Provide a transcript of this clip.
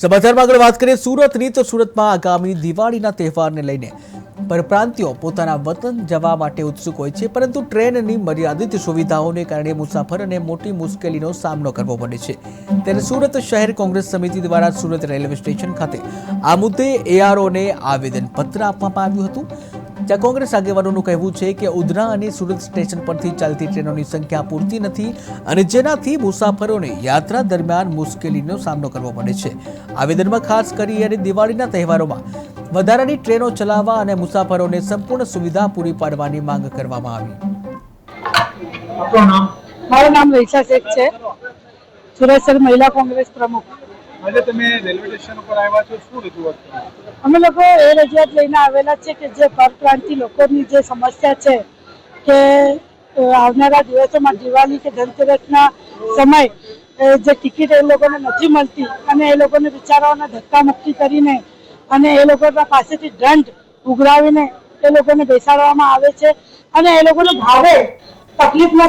સમાચારમાં આગળ વાત કરીએ, સુરતની તો સુરતમાં આગામી દિવાળીના તહેવારને લઈને. પરપ્રાંતિયો પોતાના વતન જવા માટે ઉત્સુક હોય છે, પરંતુ ટ્રેનની મર્યાદિત સુવિધાઓને કારણે મુસાફરોને મોટી મુશ્કેલીનો સામનો કરવો પડે છે. ત્યારે સુરત શહેર કોંગ્રેસ સમિતિ દ્વારા સુરત રેલવે સ્ટેશન ખાતે આ મુદ્દે એઆરઓને આવેદનપત્ર આપવામાં આવ્યું હતું. જ્યાં કોંગ્રેસ આગેવાનોનું કહેવું છે કે ઉધના અને સુરત સ્ટેશન પરથી ચાલતી ટ્રેનોની સંખ્યા પૂરતી નથી અને જેનાથી મુસાફરોને યાત્રા દરમિયાન મુશ્કેલીનો સામનો કરવો પડે છે. આવેદનમાં ખાસ કરી અને દિવાળીના તહેવારોમાં વધારાની ટ્રેનો ચલાવવા અને મુસાફરોને સંપૂર્ણ સુવિધા પૂરી પાડવાની માંગ કરવામાં આવી. મારું નામ વૈશા શેખ છે. સુરત મહિલા કોંગ્રેસ પ્રમુખ. આજે તમે રેલવે સ્ટેશન ઉપર આવ્યા છો, શું રજૂઆત અમે લોકો એ રજૂઆત લઈને આવેલા છે કે જે પરપ્રાંતિ લોકોની જે સમસ્યા છે કે આવનારા દિવસોમાં દિવાળી કે ધનતેરસના સમય જે ટિકિટ એ લોકોને નથી મળતી અને એ લોકોને બિચારાઓને ધક્કા મુક્કી કરીને અને એ લોકો પાસેથી દંડ ઉઘરાવીને એ લોકોને બેસાડવામાં આવે છે અને એ લોકોને ભાવે તકલીફનો